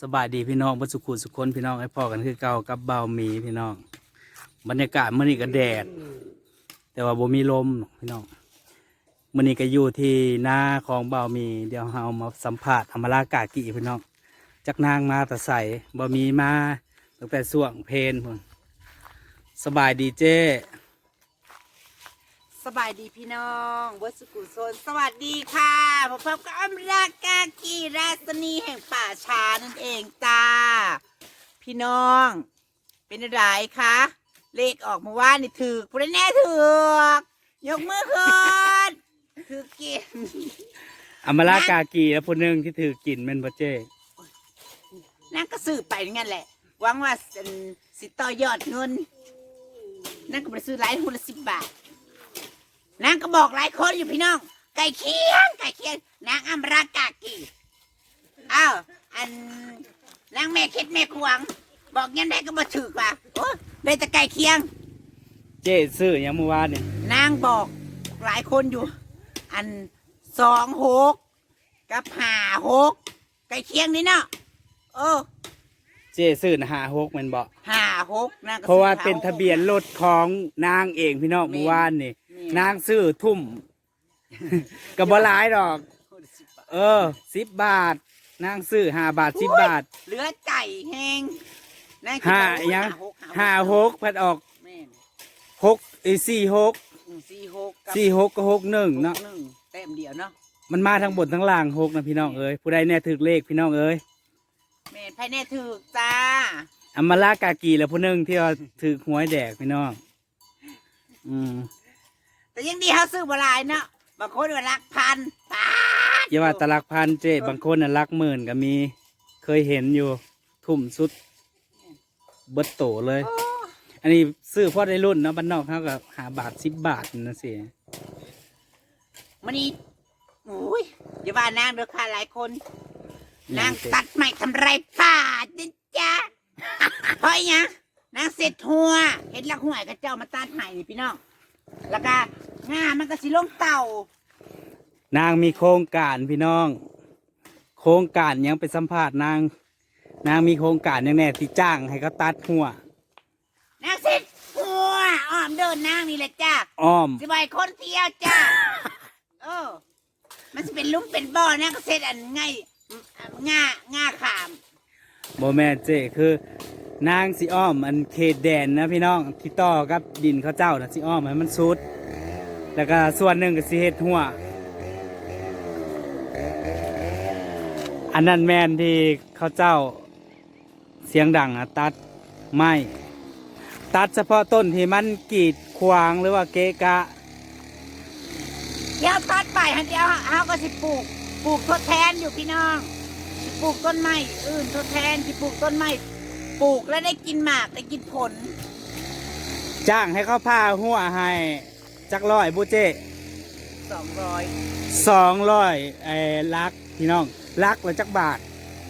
สบายดีพี่น้องบรสุขุสุคนพี่น้องให้พ่อกันคือเก่ากับเบามีพี่น้อง บรรยากาศมื้อนี้ก็แดด แต่ว่าบ่มีลมพี่น้องมื้อนี้ก็อยู่ที่หน้าของเบามี เดี๋ยวเรามาสัมภาษณ์อมรากากีพี่น้องจักนางมาแต่ใส่บ่มีมาตั้งแต่ส่วงเพลนพุ่นสบายดีเจ้ สบายดีพี่น้องวัดสุกุโซนสวัสดีค่ะผมพบกับอมรากากีราสนีแห่งป่าชานั่นเองจ้า พี่น้อง เป็นอะไรคะเลขออกมาว่านี่ถือผู้ใดแน่ถือกยกมือขึ้นถือกินอมรากากีแล้วผู้หนึงที่ถือกินแม่นบ่เจ้นั่นก็ซื้อไปงั้นแหละหวังว่าสิสิต่อยอดเงินนั่นก็ไปซื้อหลายหุ้นละสิบบาท นางก็บอกหลายคนอยู่พี่น้องไก่เคียงไก่เคียงนางอัมรากากีอ้าวอันนางแม่คิดแม่ควง บอกยันได้ก็มาถือกว่าโอ้ได้แต่ไก่เคียง เจ้ซื้อหยังเมื่อวานเนี่ยนางบอกหลายคนอยู่ อันสองหกกับห้าหกไก่เคียงนี่เนาะเออเจ้ซื้อนะหาหกแม่นบ่ห้าหกนางก็เพราะว่าซื้อเป็นทะเบียนรถของนางเองพี่น้องเมื่อวานนี่ นางซื้อทุ่ม กับ่หลายดอก เออสิบบาท นางซื้อห้าบาทสิบบาท เหลือใจแห้งนางคิดห้าว่าโอ้ยังหกห้าหกพัดออกแม่นหกไอ้สี่หกอืมสี่หกกับสี่หกก็หกหนึ่งเนาะหนึ่งแต้มเดียวเนาะมันมาทั้งบนทั้งล่างหกนะพี่น้องเอ้ยผู้ใดแน่ถึกเลขพี่น้องเอ้ยแม่นภายในถือจ้าอำมาลากากีแล้วผู้หนึงที่ว่าถือหวยแดกพี่น้อง อืม แต่ยังดีเขาซื้อบ่หลายเนาะบางคนว่ารักพันปาดอย่าว่าแตลักพันเจ้บางคนน่ะลักหมื่นก็มี เคยเห็นอยู่ ทุ่มสุด เบิดโตเลย โอ้อันนี้ซื้อพอได้รุ่นเนาะบ้านนอกเขาก็หาบาทสิบบาทนั่นสิมันนี่อุ้ยอย่าว่านางเด้อค่ะหลายคน นางเจ้ตัดไม้ทำไรป่าจ้ะจ้าเพราะหยังนางเสร็จหัวเห็นลักหัวกับเจ้ามาตัดให้นี่พี่น้อง แล้วก็ งามันก็สิลงเต่านางมีโครงการพี่น้อง โครงการหยังไปสัมภาษณ์นาง นางมีโครงการหยังแน่ที่จ้างให้เขาตัดหัวนางเสร็จหัวอ้อมเดินนางนี่แหละจ้าอ้อมสิบอยคนเที่ยวจ้าเออมันจะเป็นลุมเป็นบ่อนะก็เสร็จอันไงง่าง่าขามโบแม่นเจคือนางสิอ้อมอันเขตแดนนะพี่น้องที่ต่อกับดินเขาเจ้านะสิอ้อมให้มันสุด แล้วก็ส่วนหนึ่งก็สิเฮ็ดหัว อันนั้นแมนที่เขาเจ้าเสียงดังอะตัดไม้ตัดเฉพาะต้นที่มันกีดขวางหรือว่าเกะกะเดี๋ยวตัดไปฮะเดี๋ยวเฮาก็สิปลูกปลูกทดแทนอยู่พี่น้องสิปลูกต้นไม้อื่นทดแทนสิปลูกต้นไม้ปลูกแล้วได้กินหมากได้กินผล จ้างให้เขาพาหัวให้ จักร้อยบุเจสองร้อยสองร้อยไอ้ลักพี่น้องลักละจักบาท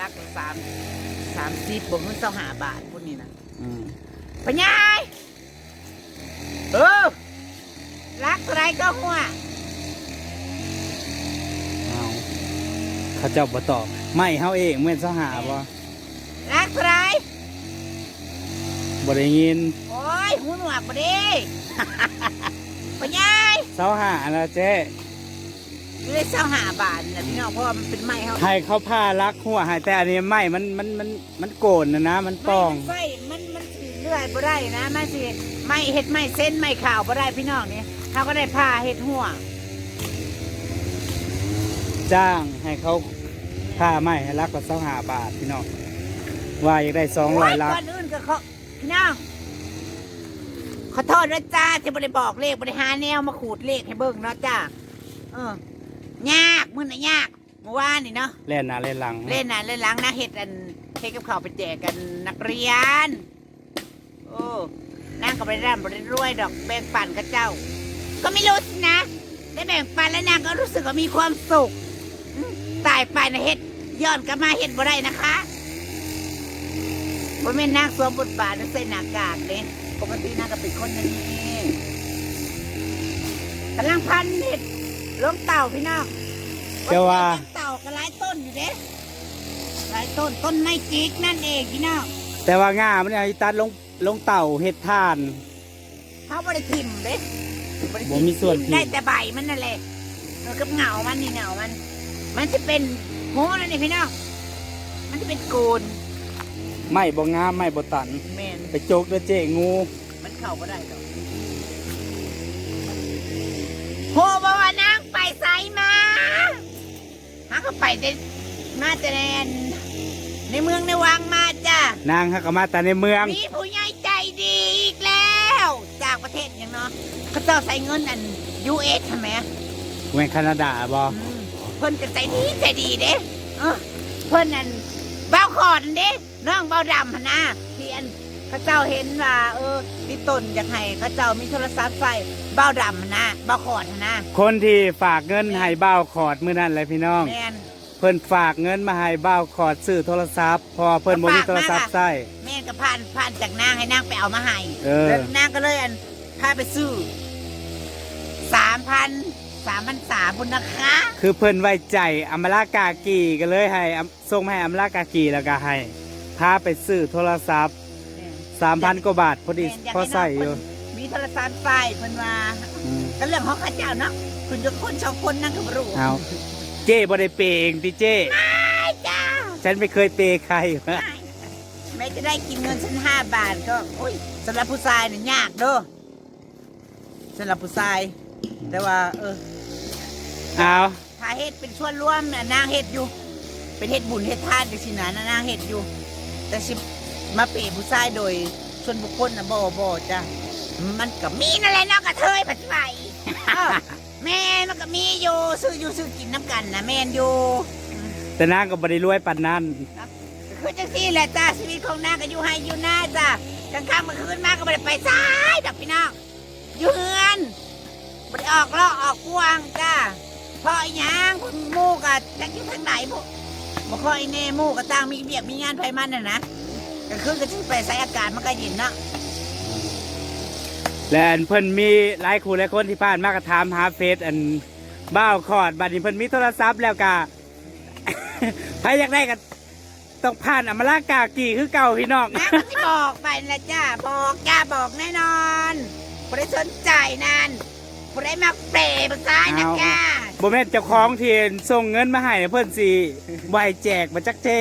ลักละสามสามสิบบวกเงินเจ้าหาบาทพวกนี้นะอืมปัญญายเออรักอะไรก็หัวเอาเขาเจ้าบ่ตอบไม่เฮาเองเมื่อนเสาหาบ่รักอะไรบ่ได้ยินโอ้ยหูหนวกมาดิ ปัญญายเสาหาแล้วเจ๊ไม่ได้เช่าหาบาทนะพี่น้องเพราะว่ามันเป็นไม้เขาให้เขาพาลักหัวให้แต่อันนี้ไม่มันมันมันมันโกนนะนะ มันป้อง ไม้มันมันสีเลื่อยบ่ได้นะมันสิไม้เห็ดไม้เส้นไม้ขาวบ่ได้พี่น้องนี่เขาก็ได้ผ้าเห็ดหัวจ้างให้เขาพาไม่ให้ลักละเสาหาบาทพี่น้องว่าอยากได้สองร้อยลักก่อนอื่นก็เขาพี่น้อง ขอโทษนะจ้าที่บ่ได้บอกเลขบ่ได้หาแนวมาขูดเลขให้เบิ่งเนาะจ้าเออยากมื้อน่ะยากเมื่อวานนี่เนาะเล่นหน้าเล่นหลังเล่นน่ะเล่นหล้างนะเฮ็ดอันเฮ็ดกับข้าวไปแจกกันนักเรียน โอ้นางก็บ่ได้ร่ำบ่ได้รวยดอกแบ่งปันกับเจ้า ก็ไม่รู้สินะได้แบ่งปันแล้วนางก็รู้สึกว่ามีความสุขอืมตายไปนะเฮ็ดย้อนกลับมาเฮ็ดบ่ได้นะคะบ่แม่นนางสวมบทบาทนักใส่หน้ากากเด้ ปกตินางก็เป็นคนอย่างนี้กำลังพันเฮ็ดลงเต่าพี่น้องเจ้าว่าเต่าก็หลายต้นอยู่เด้หลายต้นต้นไม้จิกนั่นเองพี่น้องแต่ว่าง่ามันเนี่ยตัดลงลงเต่าเห็ดทานเขาบริทิมเด้บ่ได้บ่มีส่วนทิ่มได้แต่ใบมันนั่นแหละเออกับเหงามันนี่เหงามัน มันจะเป็นโหนั่นเองพี่น้องมันจะเป็นโกน ไม่บ่งามไม่บ่ตัน แมนไปโจกด้วยเจงูมันเข้าก็ได้ดอกโหบอกว่านางไปไสมาหาเขาไปแต่มาแต่ในอันในเมืองในวังมาจ้ะ นางฮักกมาแต่ในเมือง มีผู้ใหญ่ใจดีอีกแล้ว จากประเทศอย่างเนาะเขาเจ้าใส่เงินอันยูเอสใช่ไหมแม่งแคนาดาบ่อืมเพิ่นก็ใจดีใจดีเด้เออเพิ่นนั่น เบ้าขอดนั่นเด้น้องเบ้าดำหั่นนะที่อันเขาเจ้าเห็นว่าเออที่ต้นอยากให้เขาเจ้ามีโทรศัพท์ใส่เบ้าดำหั่นนะเบ้าขอดหั่นนะคนที่ฝากเงินให้บ้าวขอดมื้อนั้นเลยพี่น้อง แมนเพิ่นฝากเงินมาให้บ้าวขอดซื้อโทรศัพท์เพอเพิ่นบ่มีโทรศัพท์ใช้ แม่นก็ผ่านผ่านจากนางให้นางไปเอามาให้เออ แล้วนางก็เลยอันพาไปซื้อสามพัน สามพันสามบุญนะคะคือเพิ่นไว้ใจอมรากากีก็เลยให้อำส่งมาให้อมรากากีแล้วก็ให้พาไปซื้อโทรศัพท์3,000กว่าบาทพอดีแม่นอยากพอให้น้งใส่อยู่เพิ่นมีโทรศัพท์ไฟเพิ่นว่าอืมก็เรื่องของข้าเจ้าเนาะคุณจะคนสองคนนั่งกับรู้เอาเจ้บ่ได้เปย์เองติเจ้ ไม่จ้าฉันไม่เคยเปย์ใครไม่แม่จะได้กินเงินฉันห้าบาทก็โอ้ยสำหรับผู้ชายเนี่ยยากเด้อสำหรับผู้ชาย แต่ว่า เออ เอาถ้าเฮ็ดเป็นส่วนร่วมน่ะนางเฮ็ดอยู่ เป็นเฮ็ดบุญเฮ็ดทานจังซี่นะนางเฮ็ดอยู่ แต่สิมาเปย์ผู้ชายโดยส่วนบุคคลน่ะบ่บ่จ้ะมันก็มีนั่นแหละเนาะกระเทยปัจจุบันเออแม่มันก็มีอยู่ซื้ออยู่ซื้อกินน้ำกันนะแม่นอยู่ แต่นางก็บ่ได้รวยปานนั้นคือจังซี่แหละจ้าชีวิตของนางก็อยู่ให้อยู่หน้าจ้ากลางค่ำกลางคืนมาก็ไม่ได้ไปซ้ายดอกพี่น้องอยู่เฮือนไม่ได้ออกเลาะออกกวางจ้าเพราะอีหยังพวกหมู่กับจักอยู่ทางไหนพวกบ่ค่อยแน่หมู่กับต่างมีเบียกมีงานไผมันน่ะนะกลางคืนก็สิไปใส่อากาศมันก็เย็นเนาะและอันเพิ่นมีหลายคู่หลายคนที่ผ่านมาก็ถามหาเฟซอันบ้าวคอดบัดนี้เพิ่นมีโทรศัพท์แล้วก็ใครอยากได้ก็ต้องผ่านอมรากากีคือเก่าพี่น้อง นะก็สิบอกไปนะจ้าบอกจ้าบอกแน่นอนบ่ได้สนใจนั่น บ่ได้มาเปรย์มาซ้ายนะเอาจ้าบ่แม่นเจ้าของที่ส่งเงินมาให้เพิ่นสิไว้แจกมาจักเจ้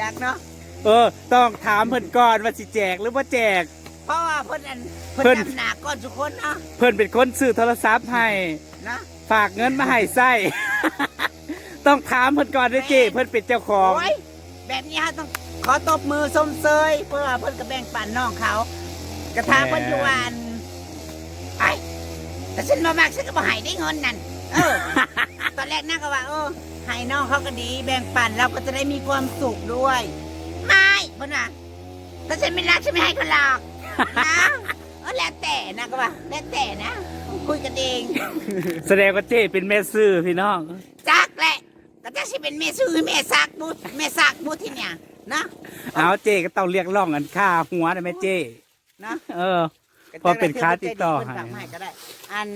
จากเนาะ เออ ต้องถามเพิ่นก่อนว่าสิแจกหรือบ่แจก เพราะว่าเพิ่นอันเพิ่เพิ่นนนำหนาก้อนทุกคนเนาะเพิ่นเป็นคนซื้อโทรศัพท์ให้ นะฝากเงินมาให้ใส่ ต้องถามเพิ่นก่อนเด้อเจ้เพิ่นเป็นเจ้าของ โอ้ยแบบนี้ฮะต้องขอตบมือส้มเซยเพื่อว่าเพิ่นก็แบ่งปันน้องเขา กระทาเพิ่นอยู่วาอันไป แต่ฉันมามากฉันก็บ่ให้ได้เงินนั่นเออ ตอนแรกนั่งก็ว่าเออให้น้องเขาก็ดี แบ่งปันเราก็จะได้มีความสุขด้วย ไม่เพิ่นว่าถ้าฉันไม่รักฉันไม่ให้เขาหรอกนะเออแล้วแต่นะก็ว่าแล้วแต่นะคุยกันเองแสดงว่าเจ้เป็นแม่ซื้อพี่น้อง จักแหละก็จะสิเป็นแม่ซื้อแม่ซักบุแม่ซักบุที่เนี่ยนะเอาเจ้ก็ต้องเรียกร้องกันค่าหัวได้ไหมเจ้นะ เออ พอเป็นค้าติดต่อให้เพิ่นฝากมาให้ก็ได้ อัน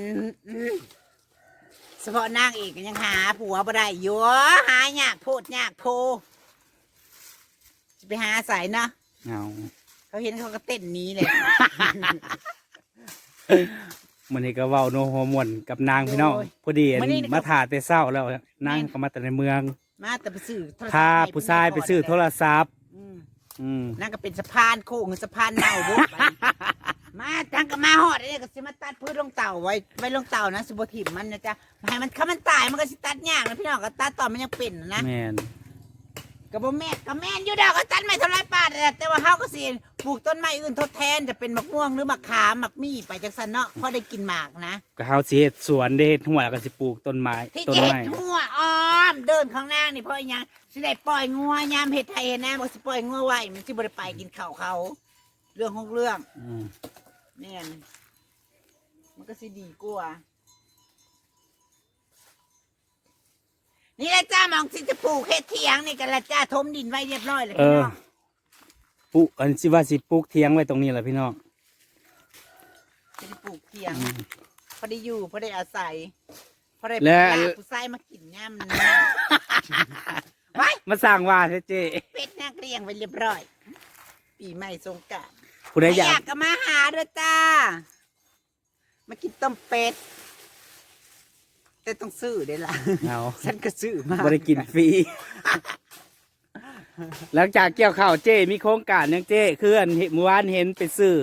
เฉพาะนางเอกก็ยังหาผัวบ่ได้อยู่หายากโพดยากโพจะไปหาใส่นะเอาเขาเห็นเขาก็เต้นหนี้เลย มันนี่ก็เว้าโนโฮมวนกับนางพี่น้องโอ้ยพอดีมื้อนี้นี่ก็มาถ่าแต่เศร้าแล้วนางก็มาแต่ในเมืองมาแต่ไปซื้อโทรศัพท์พาผู้ชายไปซื้อโทรศัพท์ อืมอืม นั่นก็เป็นสะพานโค้งสะพานเน่าบุบไป มาทั้งก็มาหอดเลยก็สิมาตัดพืชลงเต่าไว้ไว้ลงเต่านะสิบถิ่มมันนะจ๊ะให้มันถ้ามันตายมันก็สิตัดยากนะพี่น้องก็ตัดตอนมันยังเป็นนะแมนก็บ่แม่นก็แม่นอยู่ดอกก็ตัดไม่เท่าไรปาดแหละแต่ว่าเฮาก็สิปลูกต้นไม้อื่นทดแทนจะเป็นมะม่วงหรือมะขามมะมี่ไปจังซั่นเนาะพอได้กินหมากนะก็เฮาสิเฮ็ดสวนได้เฮ็ดหัวแล้วก็สิปลูกต้นไม้ที่ต้นจะเฮ็ไม้ดหัวอ้อมเดินข้างหน้านี่เพราะอีหยังสิได้ปล่อยงัวยามเฮ็ดไทยเฮ็ดนาบ่สิปล่อยงัวไว้มันสิบ่ได้ไปกินข้าวเขา เรื่องของเรื่องอืม แม่นมันก็สิดีกว่า นี่แหละจ้ามองสิจะปลูกเฮ็ดเถียงนี่กันละจ้าทมดินไว้เรียบร้อยแล้วเอพี่อน้องปลูกอันสิว่าสิปลูกเทียงไว้ตรงนี้แหละพี่น้องจะได้ปลูกเถียง อืม พอได้อยู่พอได้อาศัย พอได้และปลาผู้ชายมากินย่ำนะ ไว้มาสร้างว่าเถอะเจเป็ดนักเรียงไว้เรียบร้อย ปีใหม่สงกรานต์ ผู้ใดใครอยาอยากกก็มาหาด้วยจ้า มากินต้มเป็ด แต่ต้องซื้อเด้ล่ะ เอาฉันก็ซื้อมาบ่ได้กินฟรี หลังจากเกี่ยวข้าวเจมีโครงการหยังเจคืออันเห็นเมื่อวานเห็นไปซื้อ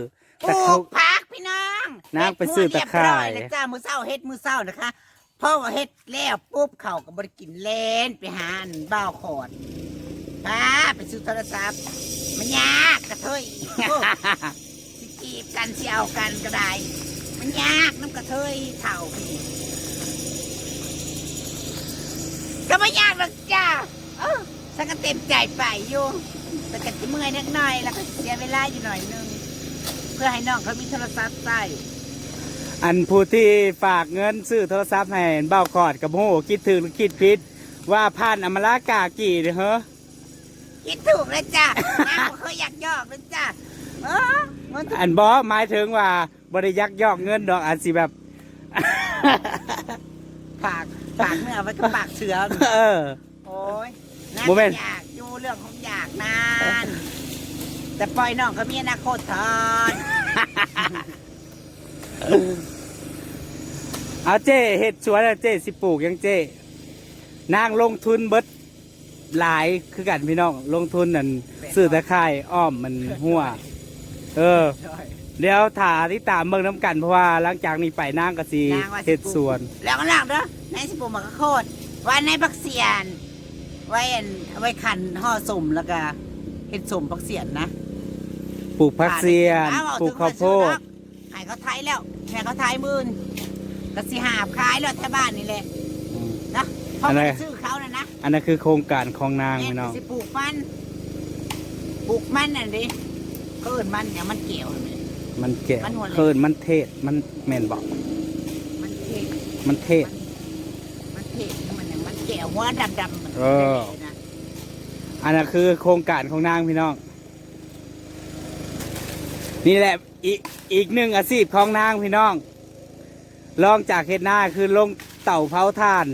ปแต่ลูเขา กผักพี่น้องนางไปซื้อตะไคร้ เฮ็ดหัวเรียบร้อยนะจ้า มือเศร้าเฮ็ดมือเศร้านะคะเพราะว่าเฮ็ดแล้วปุ๊บเขาก็บริกินเล่นไปหาอันบ้าวขอดป้าไปซื้อโทรศัพท์ มันยากกระเทยโอ้สิจีบกันสิเอากันก็ได้ มันยากน้ำกระเทยเท่าพี่ก็ไม่ยากหรอกจ้าเออฉันก็เต็มใจไปอยู่แต่ก็จะเมื่อยนิดหน่อย แล้วก็เสียเวลาอยู่หน่อยนึง เพื่อให้น้องเขามีโทรศัพท์ใช้อันผู้ที่ฝากเงินซื้อโทรศัพท์ให้เบ้าคอดกับโหคิดถึงหรือคิดผิด ว่าผ่านอมรากากี่เด้อเฮ้อ คิดถูกแล้วจ้ะน้าเขาอยากยอกแล้วจ้ะเออมันถูกอันบอหมายถึงว่าบริยักยอกเงินดอกอันสิแบบ ปากปากเนื้อไว้ก็ปากเสือเออ โอ้ยน้าโมเมนต์อยากดูเรื่องของอยากนานแต่ปล่อยน้องเขามีอนาคตทอนเอาเจ้เห็ดสวนอะเจ้สิปลูกหยังเจ้นางลงทุนเบิด หลายคือกันพี่น้องลงทุนนั่นซื้อตะไคร่อ้อมมันหัว เออ เดี๋ยวถาที่ตามเมืองน้ำกันเพราะว่าหลังจากนี้ไปนางก็สินางว่าสิ เห็ดสวน แล้วก็หลังเด้อในสิปลูกมะกะโคดว่าในบักเสียน ไว้อันไว้ขันห่อสมแล้วก็เห็ดสมบักเสียนนะปลูกผักเสียนอ้วปลูกข้าวโพดใหายเขาไทยแล้วแม่เขาไทยหมื่นก็สิหาบขายแล้วแถวบ้านนี่แหละอืม นะเพราะอะไร มันซื้อเขานะนะ อันนั้นคือโครงการของนางแม่พี่น้องสิปลูกมันปลูกมันน่ะดิเกินมันเนี่ยมันเกี่ยวเห็นไหมมันแก่มันหัวเลยเคินมันเทศมันแม่นบอกมันเทศมันเทศมันเทศมันเนี่ยมันเกี่ยวหัวดำดำๆมันเออนะอันนั้นคือโครงการของนางพี่น้อง นี่แหละอีกอีกหนึ่งอาชีพของนางพี่น้องลองจากเฮ็ดหน้าคือลงเต่าเผาถ่าน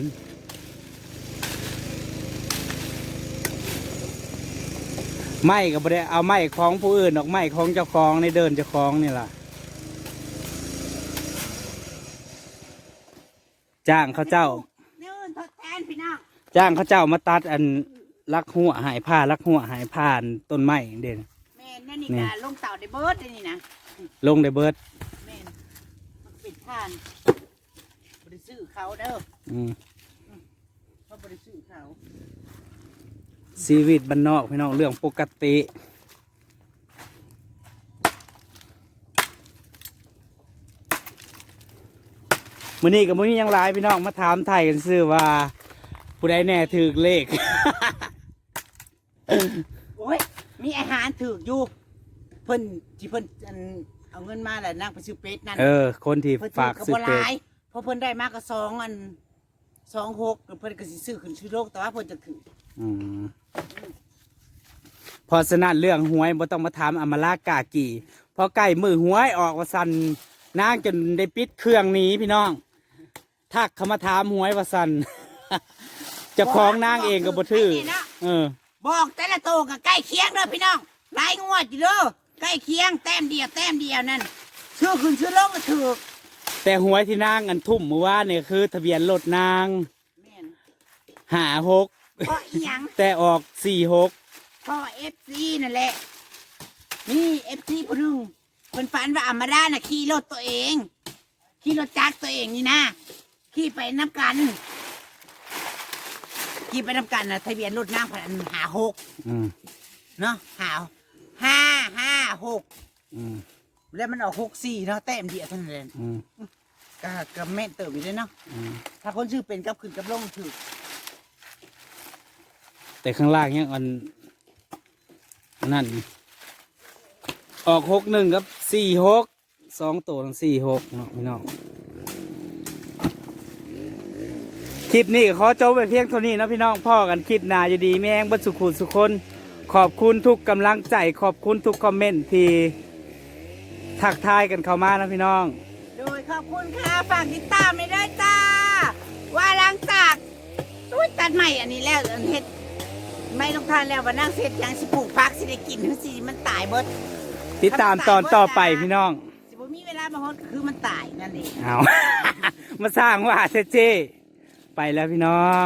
ไม่ก็บ่ได้เอาไม้ของผู้อื่นออกไม้ของเจ้าของในเดินเจ้าของนี่ล่ะ จ้างเขาเจ้า นี่นทดแทนพี่น้องจ้างเขาเจ้ามาตัดอันลักหัวหายผ้าลักหัวหายผ่านต้นไม้เด่น แม่นนั่นนี่นี่ กะลงเต่าได้เบิร์ดเลยนี่นะลงได้เบิดแม่นมันปิดท่านบริซื้อเขาเด้ออืม เขาบริซื้อเขา ชีวิตบ้านนอกพี่น้องเรื่องปกติมื้อนี้กับมื้อนี้ยังหลายพี่น้องมาถามไทยกันซื่อว่า ผู้ใดแน่ถือเลข โอ้ย มีอาหารถือกอยู่ เพิ่นที่เพิ่นอันเอาเงินมาแล้วนั่งไปซื้อเป็ดนั่นเออ คนที่เพิ่นฝากถืซื้ออเป็เป็ดดเพราะเพิ่นได้มากก็สองอันสองหกเพิ่นก็สิซื้อขึ้นซื้อโลกแต่ว่าเพิ่นจะถือ อืมเพอสนั้นเรื่องหวยบ่ต้องมาถามอำมาลากากี่พอใกล้มือหวยออกว่าสันนางจนได้ปิดเครื่องหนี้พี่น้อง ทักเขามาถามหวยว่าสัน เจะคล้าของนางเองก็บ่ถือไนี่เนาะเออ บอกแต่ละโตวก็ใกล้เคียงเด้อพี่น้องหลายงวดอยู่เด้อใกล้เคียงแต้มเดียวแต้มเดียวนั่นชื่อขึ้นชื่อลงก็ถือกแต่หวยที่นางอันทุ่มเมื่อวานเนี่ยคือ ทะเบียนรถนางแม่นหาหก เพราะอีหยังแต่ออกสี่หกเพราะเอฟซีนั่นแหละ นี่เอฟซีคนหนึงเพิ่นฝันว่าอามาดาน่ะขี่รถตัวเอง ขี่รถจักรตัวเองนี่นะขี่ไปน้ำกันขี่ไปน้ำกันนะทะเบียนรถนางพันหาหกอืมเนาะหาห้าห้าหกอืมแล้วมันออกหกสี่เนาะแต้มเดียวเท่านั้นเองอืมก็ก็แม่นเติบอยู่ด้วยเนาะ อืมถ้าคนชื่อเป็นกับขึ้นกับลงถือ แต่ข้างล่างยังอันอันนั่นออกหกหนึ่งกับสี่หกสองตัวทั้งสี่หกเนาะพี่น้องคลิปนี้ขอจบไปเพียงเท่านี้นะพี่น้องพ่อกันคลิปหนาอยู่ดีแม่งบัดสุขุนสุคน ขอบคุณทุกกำลังใจ ขอบคุณทุกคอมเมนต์ที่ทักทายกันเข้ามานะพี่น้อง โดยขอบคุณค่ะฝากติดตามไม่ได้จ้า ว่าหลังจากอุ้ยตัดใหม่อันนี้แล้วเฮ็ด ไม่ต้องทานแล้วว่านั่งเสร็จยังสิปลูกพักสิได้กินหรือสิมันตายเบิดติดตามตอนต่อไปพี่น้อง สิบ่มีเวลามาฮอดก็คือมันตายนั่นเอง เอา มาสร้างว่าเซเจไปแล้วพี่น้อง